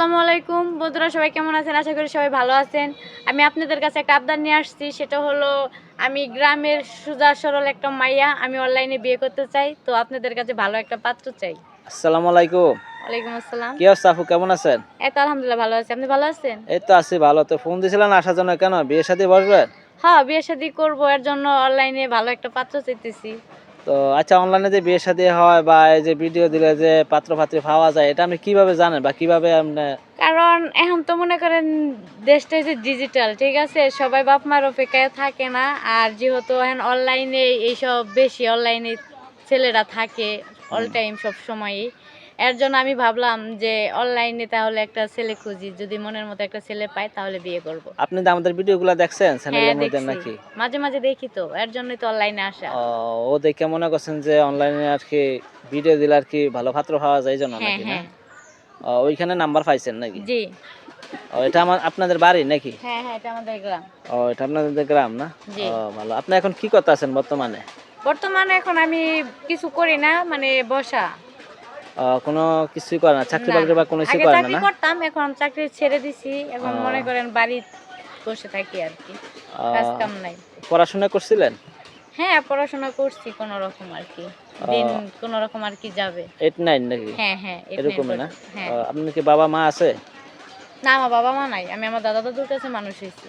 আসসালামু আলাইকুম। বন্ধুরা সবাই কেমন আছেন? আশা করি সবাই ভালো আছেন। আমি আপনাদের কাছে একটা আবদার নিয়ে আসছি সেটা হলো আমি গ্রামের সুজা সরল একটা মাইয়া আমি অনলাইনে বিয়ে করতে চাই তো আপনাদের কাছে ভালো একটা পাত্র চাই। আসসালামু আলাইকুম। ওয়ালাইকুম আসসালাম। কি অবস্থা আপু কেমন আছেন? এই তো আলহামদুলিল্লাহ ভালো আছি। আপনি ভালো আছেন? এই তো আছি ভালো। তো ফোন দিছিলেন আসার জন্য কেন? বিয়ে সাথে বসবেন? হ্যাঁ বিয়ে শাদি করব এর জন্য অনলাইনে ভালো একটা পাত্র চাইতেছি। তো আচ্ছা অনলাইনে যে বিয়ে সাদি হয় বা এই যে ভিডিও দিলে যে পাত্র পাত্রী পাওয়া যায় এটা আপনি কীভাবে জানেন বা কীভাবে আপনি কারণ এখন তো মনে করেন দেশটা যে ডিজিটাল ঠিক আছে? সবাই বাপ মার অপেক্ষায় থাকে না। আর যেহেতু এখন অনলাইনে এইসব বেশি অনলাইনে ছেলেরা থাকে অল টাইম সব সময়ই। এর জন্য আমি ভাবলাম যে অনলাইনে তাহলে একটা ছেলে খুঁজি। যদি মনের মতো একটা ছেলে পাই তাহলে বিয়ে করব। আপনি তো আমাদের ভিডিওগুলো দেখছেন চ্যানেলের মধ্যে নাকি? মাঝে মাঝে দেখি তো এর জন্যই তো অনলাইনে আসা। ও, দেখে মনে করছেন যে অনলাইনে আর কি ভিডিও দিলে আর কি ভালো পাত্র পাওয়া যায় জন্য হ্যাঁ নাকি না? হ্যাঁ। ওইখানে নাম্বার পাইছেন নাকি? জি। ও, এটা আমার আপনাদের বাড়ি নাকি? হ্যাঁ হ্যাঁ এটা আমাদের গ্রাম। ও এটা আপনাদের গ্রাম না? ও ভালো। আপনি এখন কি করতে আছেন বর্তমানে? বর্তমানে এখন আমি কিছু করি না মানে বসা। কোনো কিছুই করে না চাকরি বাকরি বা কোনো কিছু করে না চাকরি না? করতাম এখন চাকরি ছেড়ে দিছি এখন মনে করেন বসে থাকি আর কি ও, কাজ কাম নাই। পড়াশোনা করছিলেন? হ্যাঁ পড়াশোনা করছি কোন রকম আর কি দিন কোন রকম আর কি যাবে। এইট নাইন নাকি? হ্যাঁ হ্যাঁ এরকমই না। হ্যাঁ। আপনার কি বাবা মা আছে? না আমার বাবা মা নাই আমি আমার দাদা দাদুর কাছে মানুষ হয়েছি।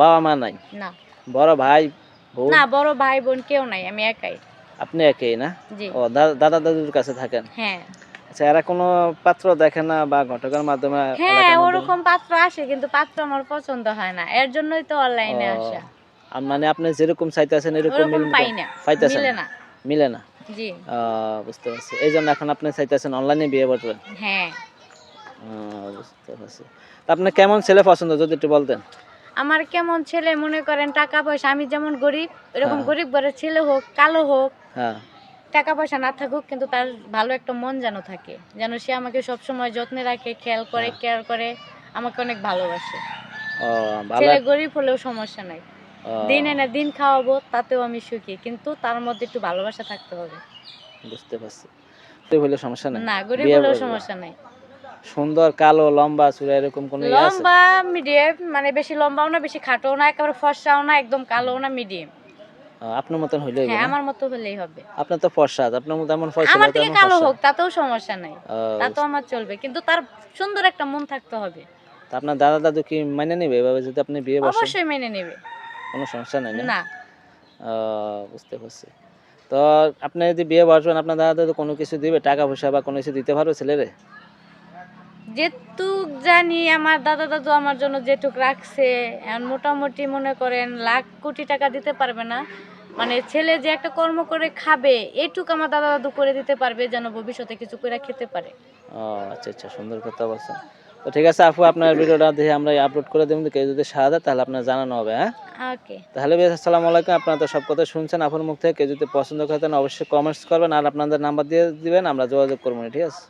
বাবা মা নাই? না। বড় ভাই না বড় ভাই বোন কেউ নাই আমি একাই। আপনি একই না? ও দাদা দাদুর কাছে থাকেন? হ্যাঁ। আচ্ছা এরা কোনো পাত্র দেখে না বা ঘটকের মাধ্যমে হ্যাঁ ওরকম পাত্র আসে কিন্তু পাত্র আমার পছন্দ হয় না। এর জন্যই তো অনলাইনে আসা। মানে আপনি যেরকম চাইতেছেন এরকম ওরকম পাই না। পাইতেছেন মিলে না। মিলে না? জি। বুঝতে পারছি। এই জন্য এখন আপনি চাইতেছেন অনলাইনে বিয়ে করবেন? হ্যাঁ। বুঝতে পারছি। আপনি কেমন ছেলে পছন্দ যদি একটু বলতেন? আমার কেমন ছেলে মনে করেন টাকা পয়সা আমি যেমন গরিব এরকম হ্যাঁ। গরিব ঘরের ছেলে হোক কালো হোক হ্যাঁ। টাকা পয়সা না থাকুক কিন্তু তার ভালো একটা মন যেন থাকে। যেন সে আমাকে সব সময় যত্নে রাখে খেয়াল করে হ্যাঁ। কেয়ার করে আমাকে অনেক ভালোবাসে। ছেলে গরিব হলেও সমস্যা নাই। দিন এনে দিন খাওয়াবো তাতেও আমি সুখী কিন্তু তার মধ্যে একটু ভালোবাসা থাকতে হবে। বুঝতে পারছি। হলে সমস্যা নাই? না গরিব হলেও সমস্যা নাই। সুন্দর কালো লম্বা চূড়া এরকম কোনো ইয়ে লম্বা মিডিয়াম মানে বেশি লম্বাও না বেশি খাটোও না একেবারে ফর্সাও না একদম কালোও না মিডিয়াম আপনার মতন হইলে হ্যাঁ আমার মতো হলেই হবে। আপনার তো ফর্সা আপনার মতো এমন ফর্সা আমার থেকে কালো হোক তাতেও সমস্যা নাই। ও, তাতেও আমার চলবে কিন্তু তার সুন্দর একটা মন থাকতে হবে। তা আপনার দাদা দাদু কি মেনে নেবে এভাবে যদি আপনি বিয়ে বসেন? অবশ্যই মেনে নেবে। কোনো সমস্যা নাই না? না। বুঝতে পারছি। তো আপনি যদি বিয়ে বসবেন আপনার দাদা দাদু কোনো কিছু দিবে? টাকা পয়সা বা কোনো কিছু দিতে পারবে ছেলেরে? যেটুক জানি আমার দাদা দাদু আমার জন্য যেটুক রাখছে মোটামুটি মনে করেন লাখ কোটি টাকা দিতে পারবে না। মানে ছেলে যে একটা কর্ম করে খাবে এইটুক আমার দাদা দাদু করে দিতে পারবে যেন ভবিষ্যতে কিছু করে খেতে পারে। ও আচ্ছা আচ্ছা সুন্দর কথা বলছেন তো ঠিক আছে আপু আপনার ভিডিওটা দেখে আমরা আপলোড করে দেবেন কেউ যদি সাহায্য দেয় তাহলে আপনার জানানো হবে হ্যাঁ? ওকে। তাহলে বেশ আসসালামু আলাইকুম। আপনারা তো সব কথা শুনছেন। আপুর মুখ থেকে কেউ যদি পছন্দ করেন অবশ্যই কমেন্টস করবেন। আর আপনাদের নাম্বার দিয়ে দিবেন আমরা যোগাযোগ করব ঠিক আছে?